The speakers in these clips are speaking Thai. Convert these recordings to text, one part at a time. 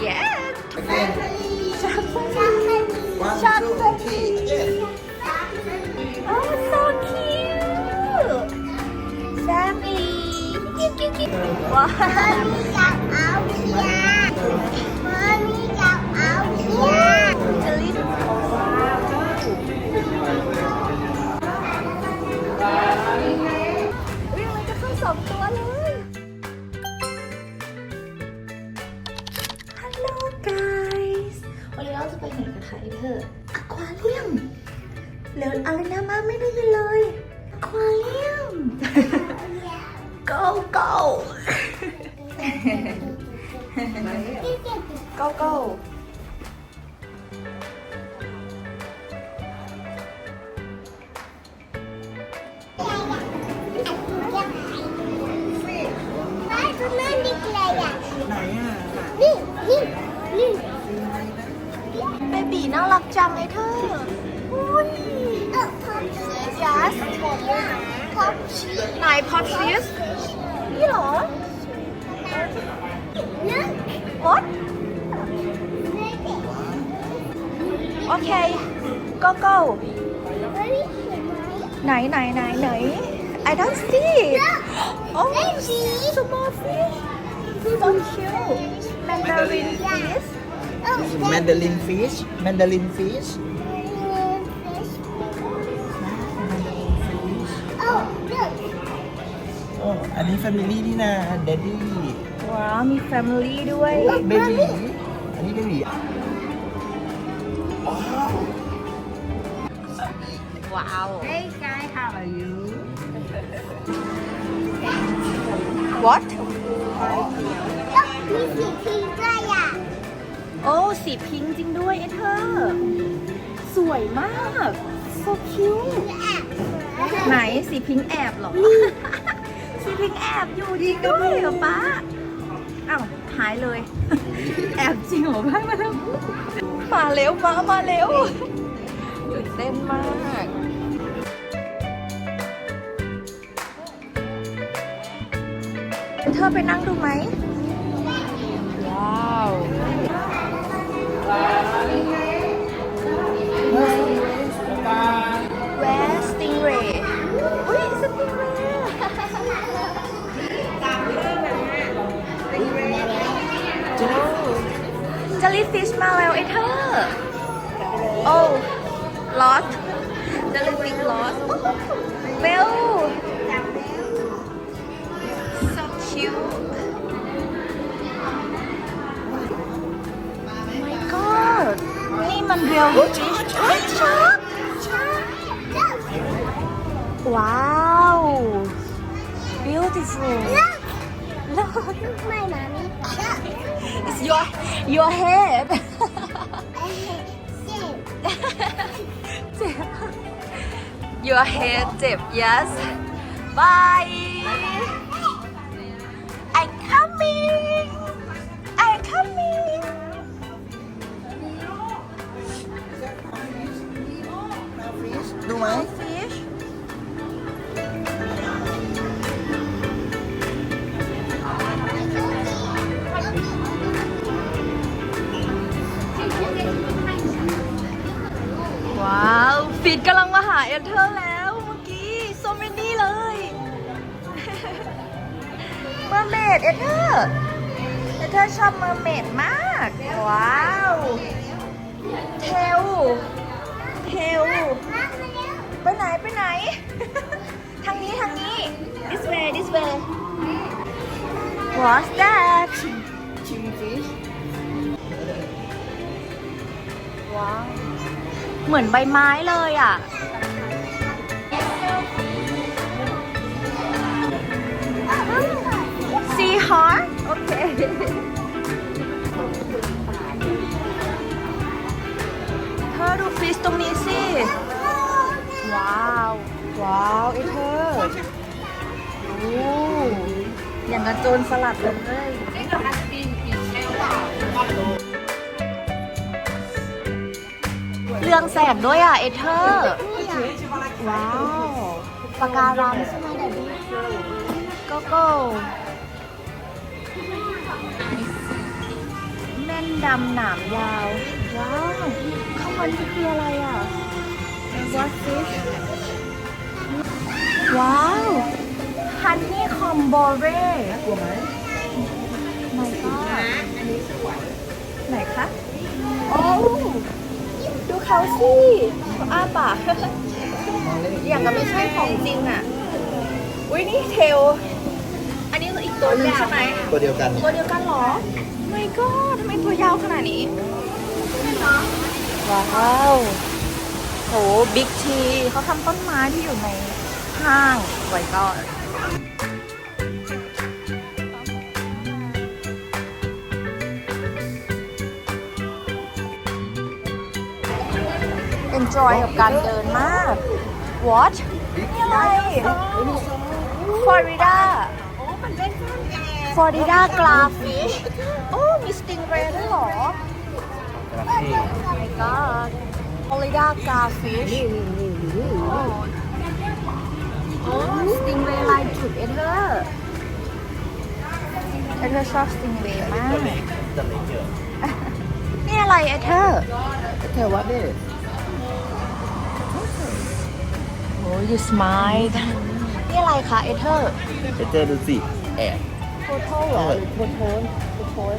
yes Again. One, two, three. Again. oh so cute family cute cute cute wow Elise อุ้ยมันจะเข้าสองตัวเลย ไปไหนกันคะเธออควาเรียมเหลืออะไรนะมาไม่ได้ยินเลยอควาเรียม go go go go ไหนอะเบ บีน่ารักจังไอ้เธออุ้ย yes ไหนพอปชีสนี่เหรอ what โอเค go go ไหนไหนไหนไหน I don't see oh small fish so cute mandarin fish Mandarin fish Mandarin fish Oh, look. โอ้อันนี้ family นี่นะ daddy ว้าวมี family ด้วย baby อันนี้ baby ว้าว Hey guys, how are you? what Look, อ้ สีพิงค์จริงด้วยเอเธอร์สวยมาก so cute ไหนสีพิงค์แอบเหรอ สีพิงค์แอบอยู่จริงด้วยเหรอป้าอ้าวหายเลย แอบจริงเหรอป้ามาแล้วมาเร็วมามาเร็วตื่นเต้นมากเธอไปนั่งดูไหม นี่มันเรียวฟิชเฮ้ยชาร์ก Wow! Beautiful. Look, My mommy. Look. it's your your head. Sit. your head เจ็บ yes. Bye. I'm ไหม Fish. ว้าวฟิตกำลังมาหาเอเธอร์แล้วเมื่อกี้โซเมนี่เลยเมอร์เมดเอเธอร์เอเธอร์ชอบเมอร์เมดมาก ว้าว เทล ไปไหนไปไหน ทางนี้ทางนี้ this way this way what's that ชิมฟิชว้าว เหมือนใบไม้เลยอะ See heart โอเคเธอดูฟิชตรงนี้สิว้าว ว้าวไอเธอโอ้อย่างกระโจนสลัดเลยเรืองแสงด้วยอะ เอเธอร์ ว้าวปากการังใช่ไหมเดดดี้โกโก้แม่นดำหนามยาว ว้าว ข้างบนนี่คืออะไรอะ What fish ว้าวฮันนี่คอมโบเร่กลัวไหม my god ไหนคะโอ้ดูเขาสิเขาอ้าปากอย่างกับไม่ใช่ของจริงอะอุ้ยนี่เทล อันนี้คืออีกตัวหนึงใช่ไหมตัวเดียวกันนี่ตัวเดียวกันเหรอ ไม่ก็ทำไมตัวยาวขนาดนี้ว้าวโหบิ๊กทีเขาทำต้นไม้ที่อยู่ใน ห้างไว้ก่อน enjoy กับการเดินมาก what นี่อะไร Florida โอ้มันเล่นน้ำแอร์ Florida Glafish โอ้มีสติงเรย์ด้วยเหรอ Oh my god Florida Glafish ธอร์ชอบสติงเรย์มากจะไม่เยอะนี่อะไรเอเธอร์เธอว่าเด้โอ้ you smile นี่อะไรคะเอเธอร์ไปเจอดูสิแอบโทโทเหรอหรือโทโทนโทโทน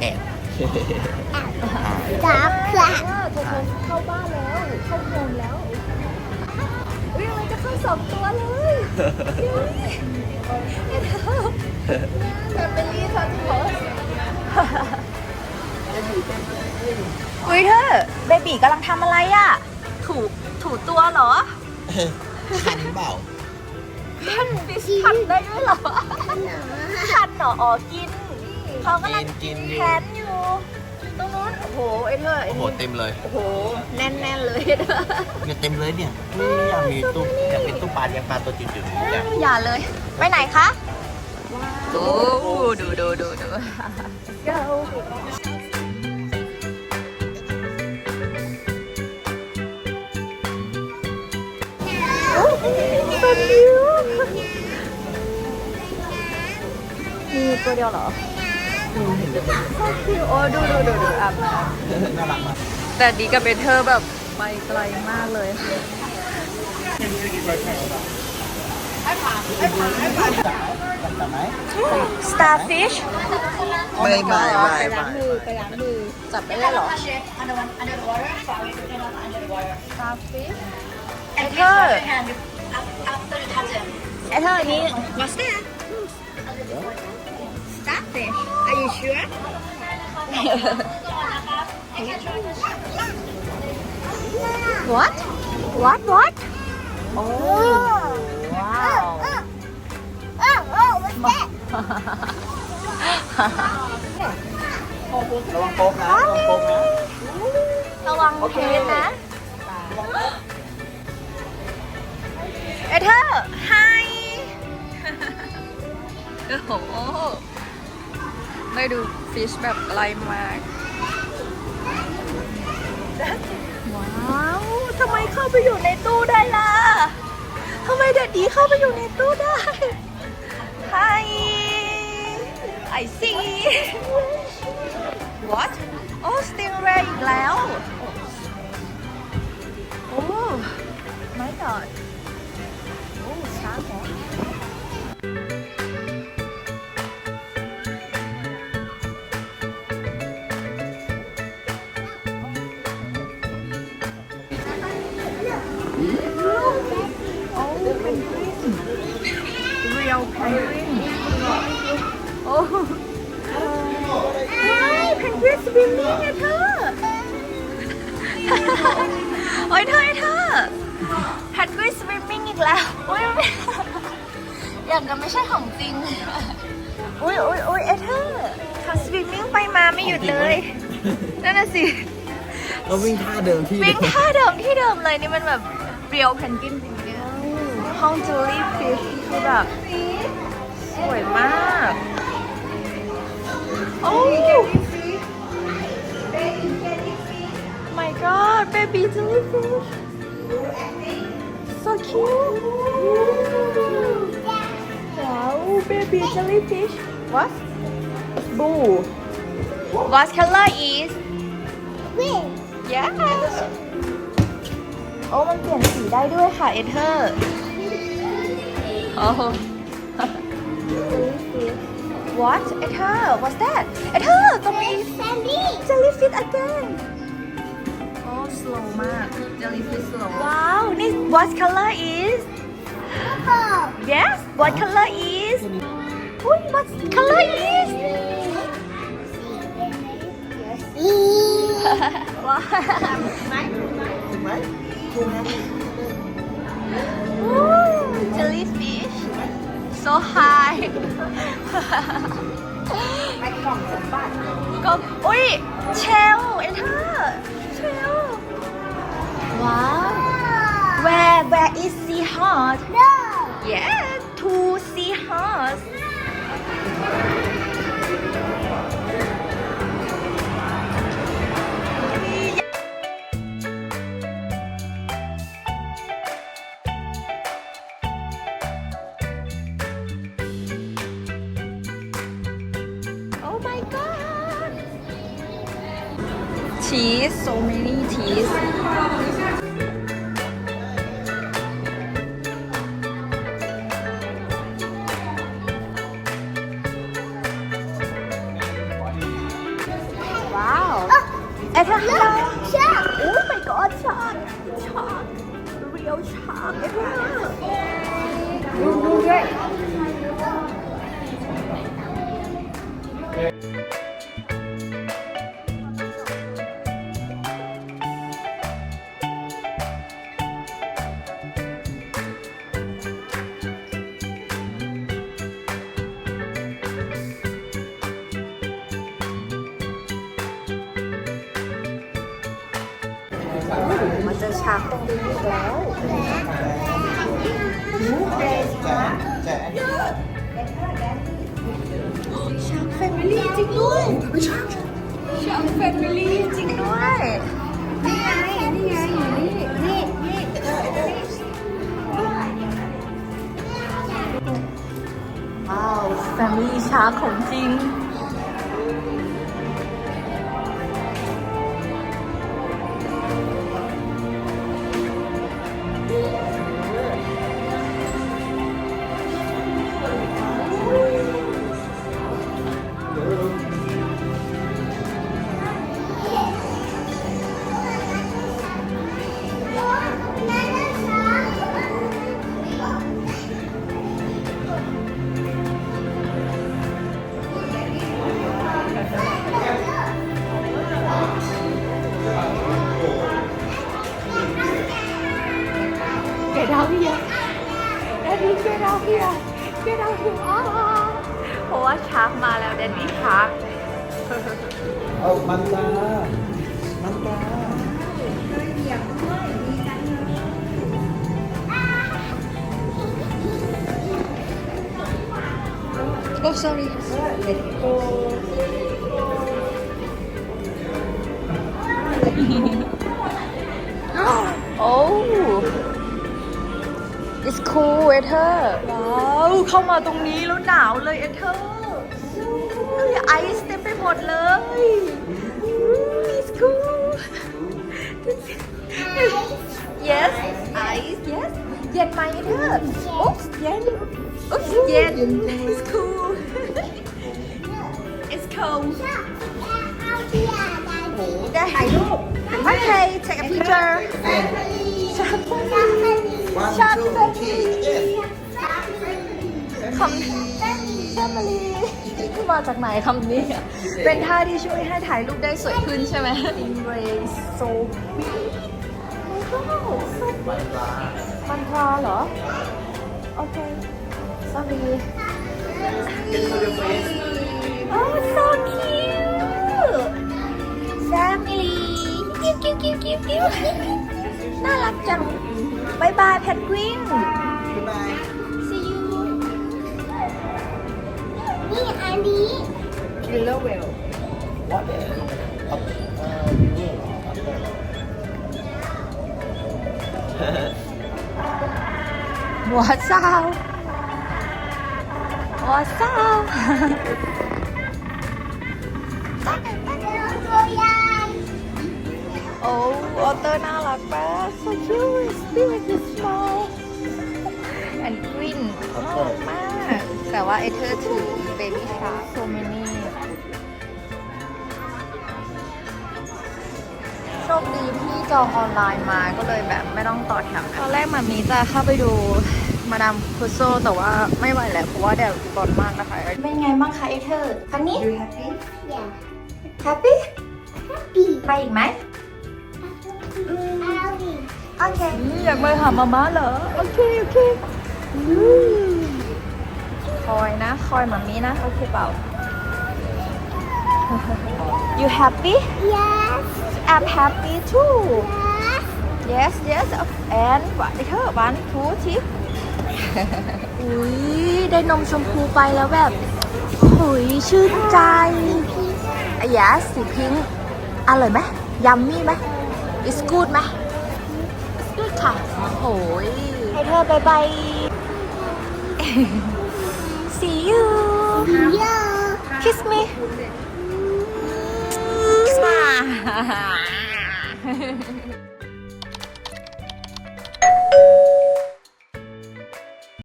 แอบจับค่ะโทโทนเข้าบ้านแล้ว เข้าโฮมแล้วอุ้ยอะไรจะเข้าสองตัวเลยเอเธอร์ แฟมิลี่ทันโพสอุ้ยเธอเบบีกำลังทำอะไรอะ ถูถูตัวเหรอคันเปล่าพันฟิชพันได้ด้วยเหรอพันเหรออ๋อกิน เขากำลังกินกินแทนอยู่ต รงนู้นโอ้โหไอ้เธอไอ้โอ้โหเต็มเลย โอ้โห แน่นๆเลยเธอเนี่ยเต็มเลยเนี่ยนี่อยากมีตู้อยากเป็นตู้ปลาเลี้ยงปลาตัวจิ๋วๆอยากอย่าเลย ไปไหนคะโอ้ดูดูดูดู Go ตัวนิวมีตัวเดียวเหรอ โอ้ดูดูดูดูอาบน้น่ารักมากำแต่ดีกับเบเธอร์แบบไปไกลมากเลย จับไหม starfish ไม่ไม่ไม่ไม่จับไม่ได้เหรอ starfish เอเธอร์เอเธอร์นี่ what's that starfish are you sure what what what โอ้ว้าวโอ้โอ้ what's that ระวังโป๊กนะระวังโป๊กนะระวังโอเพเคชรนะเอเธอร์ไฮโอ้โห ได้ดูฟิชแบบไกลมากว้าวทำไมเข้าไปอยู่ในตู้ได้ล่ะทำไมเด็ดดีเข้าไปอยู่ในตู้ได้ไฮ I see What โอ้สติงเรย์อีกแล้วโอ้ my god real penguin โอ้ว้ายเพนกวินสวิมมิ่งอะเธอโอ้ยเธอไอ้เธอแพนกวินสวิมมิ่งอีกแล้วโอ้ยไม่อย่างกับไม่ใช่ของจริงอุ้ยอุ้ยอุ้ยไอ้เธอทำสวิมมิ่งไปมาไม่หยุดเลยนั่นน่ะสิเราวิ่งท่าเดิมที่วิ่งท่าเดิมที่เดิมเลยนี่มันแบบเรียวเพนกวินจริงๆ ห้องจูลี่ฟิชคือแบบสวยมาก โอ้ my god baby jellyfish so cute wow baby jellyfish what boo What color is Green. Yes โอ้มันเปลี่ยนสีได้ด้วยค่ะเอเธอร์ โอ้ What เอเธอร์ What's that เอเธอร์ตรงนี้ Sandy. jellyfish again โอ้ slow มาก jellyfish slow ว้าวนี่ what color is Purple. yes what color is อุ้ย what color is ว้า วถึงไหมถูกนะ jellyfish so high ก็อุ้ยเชลเอเธอร์เชลว้าว where where is seahorse No. yeah two seahorse Oh Cheese, so many cheese. มาเจอช้างตรงนี้แล้วแต่อันนี้ช้างแฟมิลี่จริงด้วยช้างแฟมิลี่จริงด้วยนี่ไงนี่ไงอยู่นี่นี่นี่ว้าวแฟมิลี่ช้างของจริง Oh sorry Oh It's cool เอเธอร์ว้าวเข้ามาตรงนี้แล้วหนาวเลยเอเธอร์ไอซ์เต็มไปหมดเลย It's cool Yes ice yes เย็นไหมเอเธอร์อุ๊บเย็นอุ๊บเย็น It's cool It's cold เอาที่อะได้ได้ถ่ายรูป Okay take a picture ชักวันชักทูแฟทีมิลี่คำแฟมิลี่มาจากไหนคำนี้อะเป็นท่าที่ช่วยให้ถ่ายรูปได้สวยขึ้นใช่ไหม Embrace so big Oh my god so มันตามันปลาเหรอ โอเค sorry กิ้วกิ้วกิ้วกิ้วกิ้วน่ารักจังบายบายแพนกวิน Goodbye see you นี่อันนี้ killer whale What the เอ่อเอ่อวิวเหรอหัวเศร้าหัวเศร้าตัวใหญ่ โอ้วอเตอร์น่ารักมาก so cute spirit is small and green น่ารักมาก แต่ว่าไอเธอถือ baby shark so many โชคดีที่จองออนไลน์มาก็เลยแบบไม่ต้องต่อแถวตอนแรกมามีจะเข้าไปดูมาดามคุโซแต่ว่าไม่ไหวแล้วเพราะว่าแดดร้อนมากนะคะ เป็นไงบ้างคะไอเธอคันนี้ You happy? Yeah. happy Happy. ไปอีกไหม Happy. โอเค อยากมาหามาม่าเหรอ โอเค โอเค คอยนะ คอยมามีนะ โอเคเปล่า you happy Yes. I'm happy too Yes. yes yes and วันเธอ one two three อุ้ยได้นมชมพูไปแล้วแบบหุยชื่นใจอายาสีพิงค์อร่อยไหมยัมมี่ไหม is good ไหม is good ค่ะ โอ้ยให้เธอบายบาย see you Yeah. kiss me Mwah.